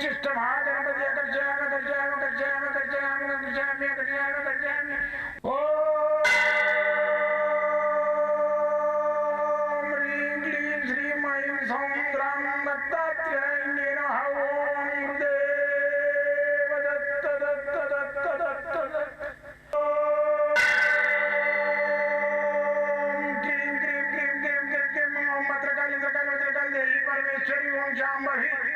चिष्ट महागणपति अकर्षयाम अकर्षयाम अकर्षयाम अकर्षयाम क्रीं क्रीं परमेश्वरी ओम शाम्भवी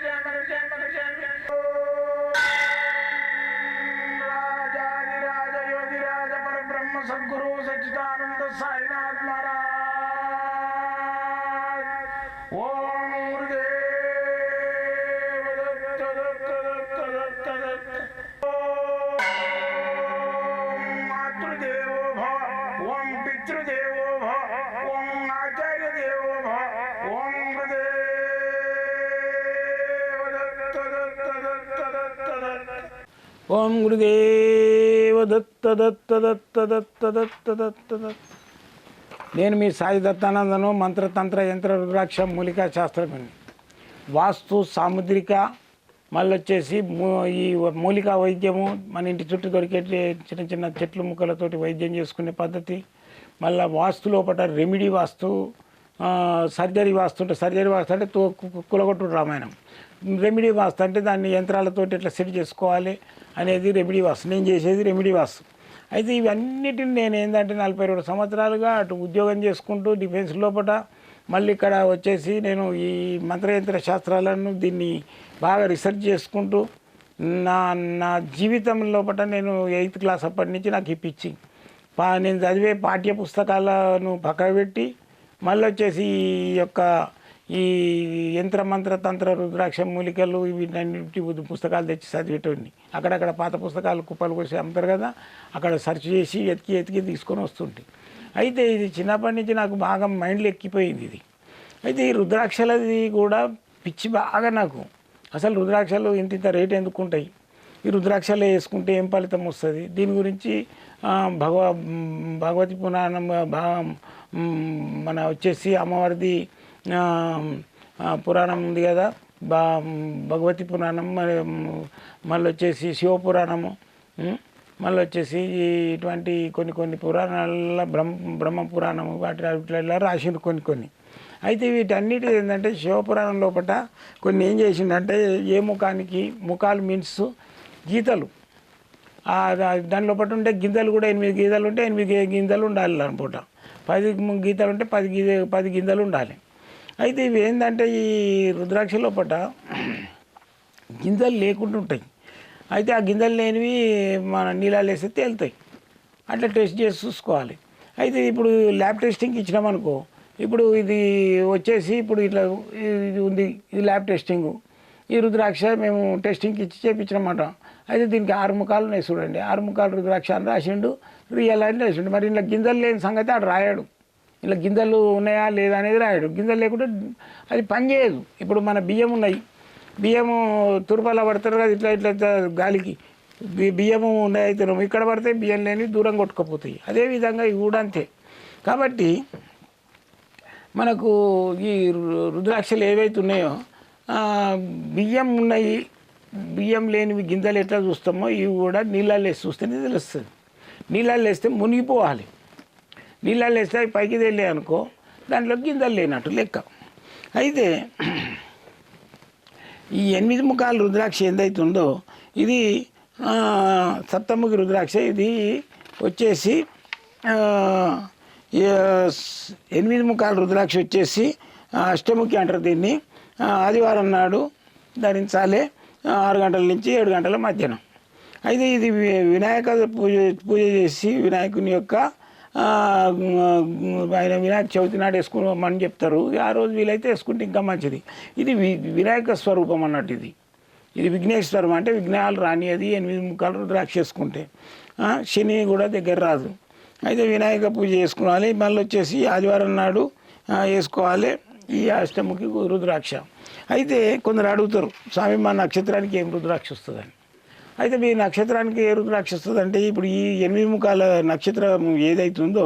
ചെയ്യാം അത് ചെയ്യാം അത് ചെയ്യാം ఓం గురుదేవ దత్త దత్త దత్త దత్త దత్త దత్త దత్త. నేను మీ సాయి దత్తానందను మంత్రతంత్ర యంత్ర రుద్రాక్ష మూలికా శాస్త్రజ్ఞుని వాస్తు సాముద్రిక మళ్ళీ వచ్చేసి మూ- ఈ మూలికా వైద్యము మన ఇంటి చుట్టూ దొరికే చిన్న చిన్న చెట్లు ముక్కలతోటి వైద్యం చేసుకునే పద్ధతి. మళ్ళీ వాస్తు లోపల రెమిడీ వాస్తు సర్జరీ వాస్తుంటే సర్జరీ వాస్తుంటే తో కులగొట్టుడు రామాయణం. రెమెడీ వాస్తు అంటే దాన్ని యంత్రాలతో ఇట్లా సెట్ చేసుకోవాలి అనేది రెమెడీ వాస్తు. నేను చేసేది రెమిడీ వాస్తు. అయితే ఇవన్నిటిని నేను ఏంటంటే నలభై రెండు సంవత్సరాలుగా అటు ఉద్యోగం చేసుకుంటూ డిఫెన్స్ లోపల మళ్ళీ ఇక్కడ వచ్చేసి నేను ఈ మంత్రయంత్ర శాస్త్రాలను దీన్ని బాగా రీసెర్చ్ చేసుకుంటూ నా నా జీవితం లోపల నేను ఎయిత్ క్లాస్ అప్పటి నుంచి నాకు ఈ పిచ్చింగ్. పా నేను చదివే పాఠ్య పుస్తకాలను పక్కన పెట్టి మళ్ళీ వచ్చేసి ఈ యొక్క ఈ యంత్ర మంత్ర తంత్ర రుద్రాక్ష మూలికలు వీటన్నిటి పుస్తకాలు తెచ్చి చదివేటోడిని. అక్కడక్కడ పాత పుస్తకాలు కుప్పలు కోసి అమ్ముతారు కదా అక్కడ సెర్చ్ చేసి ఎతికి ఎతికి తీసుకొని వస్తుంటే. అయితే ఇది చిన్నప్పటి నుంచి నాకు బాగా మైండ్లో ఎక్కిపోయింది ఇది. అయితే ఈ రుద్రాక్షలది కూడా పిచ్చి బాగా నాకు. అసలు రుద్రాక్షలు ఇంత ఇంత రేట్ ఎందుకు ఉంటాయి ఈ రుద్రాక్షలు వేసుకుంటే ఏం ఫలితం వస్తుంది? దీని గురించి భగవ భగవతి పురాణం మన వచ్చేసి అమ్మవారిది పురాణం ఉంది కదా? బా భగవతి పురాణం మరి మళ్ళీ వచ్చేసి శివపురాణము మళ్ళీ వచ్చేసి ఇటువంటి కొన్ని కొన్ని పురాణాల బ్రహ్మ బ్రహ్మ పురాణము వాటి వాటిలో రాసిండు కొన్ని కొన్ని. అయితే వీటన్నిటి ఏంటంటే శివపురాణం లోపల కొన్ని ఏం చేసిండంటే ఏ ముఖానికి ముఖాలు మీన్స్ గీతలు. దాని లోపల ఉంటే గింజలు కూడా ఎనిమిది గీతలు ఉంటే ఎనిమిది గింజలు ఉండాలి అనమాట పది గీతలు ఉంటే పది గీ పది గింజలు ఉండాలి. అయితే ఇవి ఏంటంటే ఈ రుద్రాక్ష లోపల గింజలు లేకుండా ఉంటాయి. అయితే ఆ గింజలు లేనివి మన నీళ్ళలో వేస్తే తేలుతాయి. అట్లా టెస్ట్ చేసి చూసుకోవాలి. అయితే ఇప్పుడు ల్యాబ్ టెస్టింగ్ ఇచ్చినామనుకో ఇప్పుడు ఇది వచ్చేసి ఇప్పుడు ఇట్లా ఇది ఉంది ఇది ల్యాబ్ టెస్టింగ్. ఈ రుద్రాక్ష మేము టెస్టింగ్కి ఇచ్చి చేయించినమాట అయితే దీనికి ఆరు ముఖాలు ఉన్నాయి చూడండి. ఆరు ముఖాలు రుద్రాక్ష అని రాసిండు రియల్ అని రాసిండు. మరి ఇలా గింజలు లేని సంగతి ఆడు రాయాడు. ఇలా గింజలు ఉన్నాయా లేదా అనేది రాయడు. గింజలు లేకుంటే అది పని చేయదు. ఇప్పుడు మన బియ్యం ఉన్నాయి. బియ్యము తురుపల పడతారు కదా ఇట్లా ఇట్లా గాలికి. బి- బియ్యము ఉన్నాయి అయితే ఇక్కడ పడితే బియ్యం లేని దూరం కొట్టుకుపోతాయి. అదేవిధంగా ఇవి కూడా అంతే. కాబట్టి మనకు ఈ రు- రుద్రాక్షలు ఏవైతే ఉన్నాయో బియ్యం ఉన్నాయి బియ్యం లేనివి గింజలు ఎట్లా చూస్తామో ఇవి కూడా నీళ్ళల్లో వేసి చూస్తేనే తెలుస్తుంది. నీళ్ళల్లో వేస్తే మునిగిపోవాలి. నీళ్ళల్లో వేస్తే అవి పైకి తెలియ అనుకో దాంట్లో గింజలు లేనట్టు లెక్క. అయితే ఈ ఎనిమిది ముఖాలు రుద్రాక్ష ఏదైతుందో ఇది సప్తముఖి రుద్రాక్ష ఇది వచ్చేసి ఎనిమిది ముఖాలు రుద్రాక్ష వచ్చేసి అష్టముఖి అంటారు దీన్ని. ఆదివారం నాడు ధరించాలి. ఆరు గంటల నుంచి ఏడు గంటల మధ్యాహ్నం. అయితే ఇది వినాయక పూజ పూజ చేసి వినాయకుని యొక్క ఆయన వినాయక చవితి నాడు వేసుకోమని చెప్తారు. ఆ రోజు వీలైతే వేసుకుంటే ఇంకా మంచిది. ఇది వి- వినాయక స్వరూపం అన్నట్టు ఇది. ఇది విఘ్నేశ్వరం అంటే విఘ్నాలు రానియది ఎనిమిది ముక్కలు ద్రాక్ష చేసుకుంటే శని కూడా దగ్గర రాదు. అయితే వినాయక పూజ చేసుకోవాలి మళ్ళీ వచ్చేసి ఆదివారం నాడు వేసుకోవాలి. ఈ అష్టముఖి రుద్రాక్ష. అయితే కొందరు అడుగుతారు స్వామి మా నక్షత్రానికి ఏం రుద్రాక్ష వస్తుందని? అయితే మీ నక్షత్రానికి ఏ రుద్రాక్ష వస్తుందంటే ఇప్పుడు ఈ ఎనిమిది ముఖాల నక్షత్రం ఏదైతుందో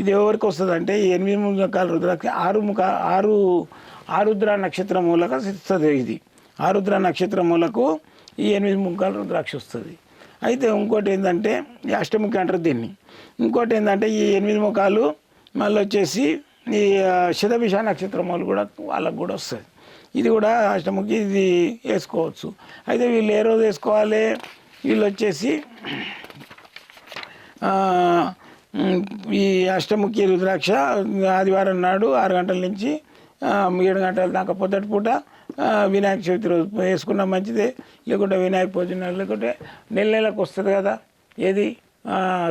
ఇది ఎవరికి వస్తుందంటే ఈ ఎనిమిది ముఖాల రుద్రాక్ష ఆరు ముఖ ఆరు ఆరుద్ర నక్షత్రం మూలక ఇస్తుంది ఇది. ఆరుద్ర నక్షత్రం మూలకు ఈ ఎనిమిది ముఖాల రుద్రాక్ష వస్తుంది. అయితే ఇంకోటి ఏంటంటే ఈ అష్టముఖి అంటారు దీన్ని. ఇంకోటి ఏంటంటే ఈ ఎనిమిది ముఖాలు మళ్ళీ వచ్చేసి ఈ ఆ, శతభిష నక్షత్రం వాళ్ళు కూడా వాళ్ళకు కూడా వస్తుంది ఇది కూడా అష్టముఖి ఇది వేసుకోవచ్చు. అయితే వీళ్ళు ఏ రోజు వేసుకోవాలి? వీళ్ళు వచ్చేసి ఈ అష్టముఖి రుద్రాక్ష ఆదివారం నాడు ఆరు గంటల నుంచి ఏడు గంటల దాకా పొద్దుటి పూట వినాయక చవితి రోజు వేసుకున్నా మంచిదే. లేకుంటే వినాయక పూజన లేకుంటే నెల నెలకు వస్తుంది కదా. ఏది?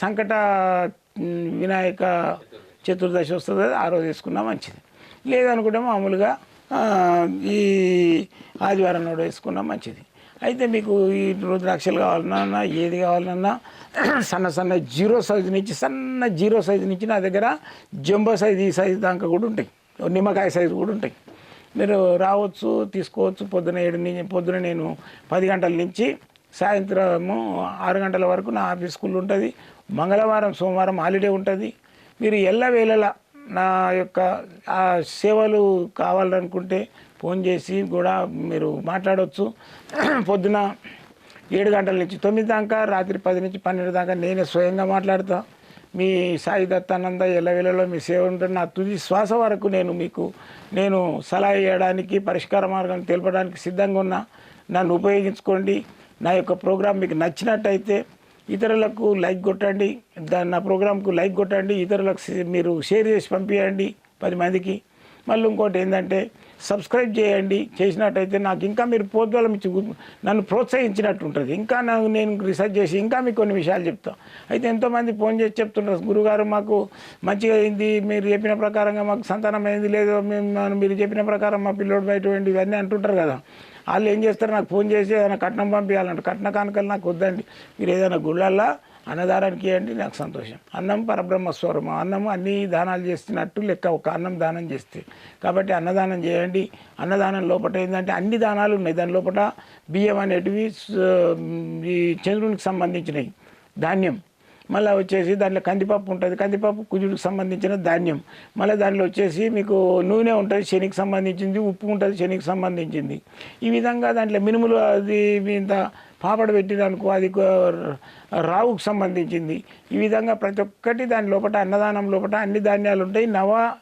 సంకట వినాయక చతుర్దశి వస్తుంది ఆ రోజు వేసుకున్నా మంచిది. లేదనుకుంటే మామూలుగా ఈ ఆదివారం నాడు వేసుకున్నా మంచిది. అయితే మీకు ఈ రుద్రాక్షలు కావాలన్నా ఏది కావాలన్నా సన్న సన్న జీరో సైజు నుంచి సన్న జీరో సైజు నుంచి నా దగ్గర జంబో సైజు ఈ సైజు దాకా కూడా ఉంటాయి. నిమ్మకాయ సైజు కూడా ఉంటాయి. మీరు రావచ్చు తీసుకోవచ్చు. పొద్దున ఏడు నుంచి పొద్దున నేను పది గంటల నుంచి సాయంత్రము ఆరు గంటల వరకు నా ఆఫీస్ స్కూల్ ఉంటుంది. మంగళవారం సోమవారం హాలిడే ఉంటుంది. మీరు ఎల్లవేళలా నా యొక్క ఆ సేవలు కావాలనుకుంటే ఫోన్ చేసి కూడా మీరు మాట్లాడవచ్చు పొద్దున ఏడు గంటల నుంచి తొమ్మిది దాకా రాత్రి పది నుంచి పన్నెండు దాకా నేనే స్వయంగా మాట్లాడతా. మీ సాయి దత్తానంద ఎల్లవేళలో మీ సేవ ఉంటుంది. నా తుది శ్వాస వరకు నేను మీకు నేను సలహా ఇవ్వడానికి పరిష్కార మార్గాన్ని తెలపడానికి సిద్ధంగా ఉన్నా. నన్ను ఉపయోగించుకోండి. నా యొక్క ప్రోగ్రాం మీకు నచ్చినట్టయితే ఇతరులకు లైక్ కొట్టండి దాని నా ప్రోగ్రాంకు లైక్ కొట్టండి ఇతరులకు మీరు షేర్ చేసి పంపించండి పది మందికి. మళ్ళీ ఇంకోటి ఏంటంటే సబ్స్క్రైబ్ చేయండి. చేసినట్టయితే నాకు ఇంకా మీరు ప్రోద్బలం ఇచ్చి నన్ను ప్రోత్సహించినట్టు ఉంటుంది ఇంకా నాకు నేను రీసెర్చ్ చేసి ఇంకా మీకు కొన్ని విషయాలు చెప్తాను అయితే ఎంతోమంది ఫోన్ చేసి చెప్తుంటారు గురుగారు మాకు మంచిగా అయింది మీరు చెప్పిన ప్రకారంగా మాకు సంతానం అయింది లేదో మేము మీరు చెప్పిన ప్రకారం మా పిల్లోడు బయట ఇవన్నీ అంటుంటారు కదా. వాళ్ళు ఏం చేస్తారు నాకు ఫోన్ చేసి ఏదైనా కట్నం పంపించాలంటే కట్న కానుకలు నాకు వద్దండి. మీరు ఏదైనా గుళ్ళల్లో అన్నదానానికి ఇవ్వండి నాకు సంతోషం. అన్నం పరబ్రహ్మ స్వరము అన్నం అన్ని దానాలు చేస్తున్నట్టు లెక్క ఒక అన్నం దానం చేస్తే. కాబట్టి అన్నదానం చేయండి. అన్నదానం లోపల ఏంటంటే అన్ని దానాలు ఉన్నాయి. దాని లోపల బియ్యం అనేటివి ఈ చంద్రునికి సంబంధించినవి. ధాన్యం. మళ్ళీ వచ్చేసి దాంట్లో కందిపప్పు ఉంటుంది. కందిపప్పు కుజుడికి సంబంధించిన ధాన్యం. మళ్ళీ దాంట్లో వచ్చేసి మీకు నూనె ఉంటుంది శనికి సంబంధించింది ఉప్పు ఉంటుంది శనికి సంబంధించింది. ఈ విధంగా దాంట్లో మినుములు అది ఇంత పాపడ పెట్టిరనుకో అది రావుకు సంబంధించింది. ఈ విధంగా ప్రతి ఒక్కటి దాని లోపల అన్నదానం లోపల అన్ని ధాన్యాలు ఉంటాయి. నవ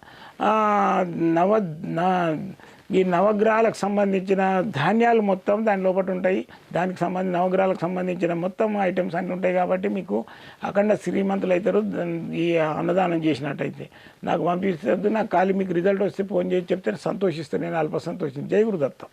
నవ నా- ఈ నవగ్రహాలకు సంబంధించిన ధాన్యాలు మొత్తం దాని లోపల ఉంటాయి. దానికి సంబంధించి నవగ్రహాలకు సంబంధించిన మొత్తం ఐటమ్స్ అన్నీ ఉంటాయి కాబట్టి మీకు అఖండ శ్రీమంతులు అవుతారు. ఈ అన్నదానం చేసినట్టయితే నాకు పంపిస్తుంది నాకు ఖాళీ మీకు రిజల్ట్ వస్తే ఫోన్ చేసి చెప్తే సంతోషిస్తాను. నేను అల్ప సంతోషం జై గురుదత్తం.